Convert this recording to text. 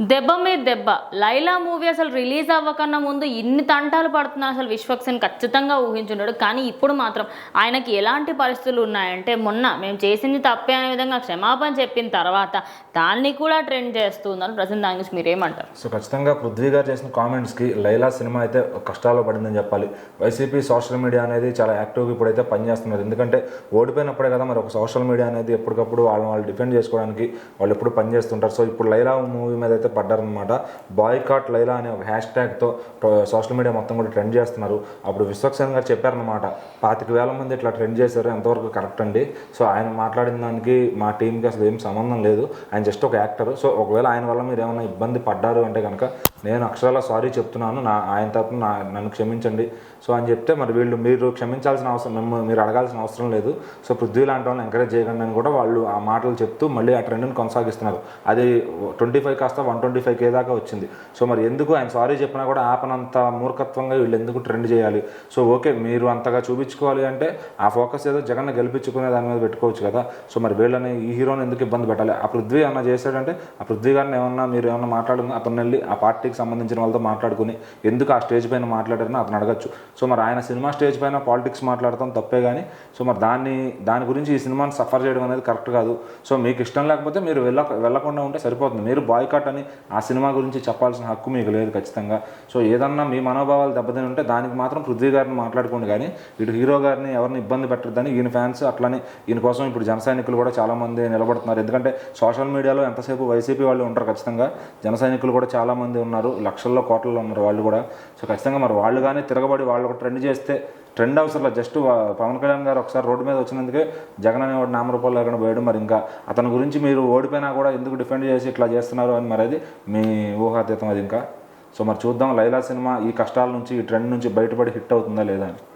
దెబ్బ మీద దెబ్బ. లైలా మూవీ అసలు రిలీజ్ అవ్వకన్నా ముందు ఇన్ని తంటాలు పడుతున్నా అసలు విశ్వక్సేన్ ఖచ్చితంగా ఊహించున్నాడు కానీ ఇప్పుడు మాత్రం ఆయనకి ఎలాంటి పరిస్థితులు ఉన్నాయంటే మొన్న మేము చేసింది తప్పే అనే విధంగా క్షమాపణ చెప్పిన తర్వాత దాన్ని కూడా ట్రెండ్ చేస్తున్నారు ప్రజెంట్ దాని గురించి మీరేమంటారు? సో ఖచ్చితంగా పృథ్వీ గారు చేసిన కామెంట్స్కి లైలా సినిమా అయితే కష్టాల్లో పడిందని చెప్పాలి. వైసీపీ సోషల్ మీడియా అనేది చాలా యాక్టివ్గా ఇప్పుడైతే పనిచేస్తున్నారు. ఎందుకంటే ఓడిపోయినప్పుడే కదా మరి ఒక సోషల్ మీడియా అనేది ఎప్పటికప్పుడు వాళ్ళని వాళ్ళు డిఫెండ్ చేసుకోవడానికి వాళ్ళు ఎప్పుడు పనిచేస్తుంటారు. సో ఇప్పుడు లైలా మూవీ మీద అయితే పడ్డారనమాట బాయ్కాట్ లైలా అనే ఒక హ్యాష్ ట్యాగ్తో సోషల్ మీడియా మొత్తం కూడా ట్రెండ్ చేస్తున్నారు. అప్పుడు విశ్వక్సేన్ గారు చెప్పారనమాట పాతిక వేల మంది ఇట్లా ట్రెండ్ చేశారు ఎంతవరకు కరెక్ట్ అండి? సో ఆయన మాట్లాడిన దానికి మా టీంకి అసలు ఏం సంబంధం లేదు. ఆయన జస్ట్ ఒక యాక్టర్ సో ఒకవేళ ఆయన వల్ల మీరు ఏమైనా ఇబ్బంది పడ్డారు అంటే కనుక నేను అక్షరాల సారీ చెప్తున్నాను. నా ఆయన తరపున నా నన్ను క్షమించండి. సో అని చెప్తే మరి వీళ్ళు మీరు క్షమించాల్సిన అవసరం మేము మీరు అడగాల్సిన అవసరం లేదు. సో పృథ్వీ లాంటి వాళ్ళని ఎంకరేజ్ చేయకండి అని కూడా వాళ్ళు ఆ మాటలు చెప్తూ మళ్ళీ ఆ ట్రెండ్ని కొనసాగిస్తున్నారు. అది ట్వంటీ ఫైవ్ కాస్త వన్ ట్వంటీ ఫైవ్ కే దాకా వచ్చింది. సో మరి ఎందుకు ఆయన సారీ చెప్పినా కూడా ఆపనంత మూర్ఖత్వంగా వీళ్ళు ఎందుకు ట్రెండ్ చేయాలి? సో ఓకే మీరు అంతగా చూపించుకోవాలి అంటే ఆ ఫోకస్ ఏదో జగన్ గెలిపించుకునే దాని మీద పెట్టుకోవచ్చు కదా. సో మరి వీళ్ళని ఈ హీరోని ఎందుకు ఇబ్బంది పెట్టాలి? ఆ పృథ్వీ ఏమన్నా చేశాడంటే ఆ పృథ్వీ గారిని ఏమన్నా మీరు ఏమన్నా మాట్లాడుకుని అతను వెళ్ళి ఆ పార్టీకి సంబంధించిన వాళ్ళతో మాట్లాడుకుని ఎందుకు ఆ స్టేజ్ పైన మాట్లాడారని అతను అడగచ్చు. సో మరి ఆయన సినిమా స్టేజ్ పైన పాలిటిక్స్ మాట్లాడతాం తప్పే కానీ సో మరి దాన్ని దాని గురించి ఈ సినిమాని సఫర్ చేయడం అనేది కరెక్ట్ కాదు. సో మీకు ఇష్టం లేకపోతే మీరు వెళ్ళ వెళ్ళకుండా ఉంటే సరిపోతుంది. మీరు బాయ్కాట్ అని ఆ సినిమా గురించి చెప్పాల్సిన హక్కు మీకు లేదు ఖచ్చితంగా. సో ఏదన్నా మీ మనోభావాలు దెబ్బతిని ఉంటే దానికి మాత్రం పృథ్వీ గారిని మాట్లాడుకోండి. కానీ ఇటు హీరో గారిని ఎవరిని ఇబ్బంది పెట్టద్దని ఈయన ఫ్యాన్స్ అట్లనే ఈయన కోసం ఇప్పుడు జన సైనికులు కూడా చాలా మంది నిలబడుతున్నారు. ఎందుకంటే సోషల్ మీడియాలో ఎంతసేపు వైసీపీ వాళ్ళు ఉంటారు ఖచ్చితంగా. జన సైనికులు కూడా చాలా మంది ఉన్నారు. లక్షల్లో కోట్లలో ఉన్నారు వాళ్ళు కూడా. సో ఖచ్చితంగా మరి వాళ్ళు కానీ తిరగబడి వాళ్ళు ఒక ట్రెండ్ చేస్తే ట్రెండ్ అవసరం జస్ట్ పవన్ కళ్యాణ్ గారు ఒకసారి రోడ్డు మీద వచ్చినందుకే జగన్ అనేవాడు నామరూపాలు లేకుండా పోయాడు మరి ఇంకా. అతని గురించి మీరు ఓడిపోయినా కూడా ఎందుకు డిఫెండ్ చేసి ఇట్లా చేస్తున్నారు అని మరి అది మీ ఊహాతీతం అది ఇంకా. సో మరి చూద్దాం లైలా సినిమా ఈ కష్టాల నుంచి ఈ ట్రెండ్ నుంచి బయటపడి హిట్ అవుతుందా లేదా అని.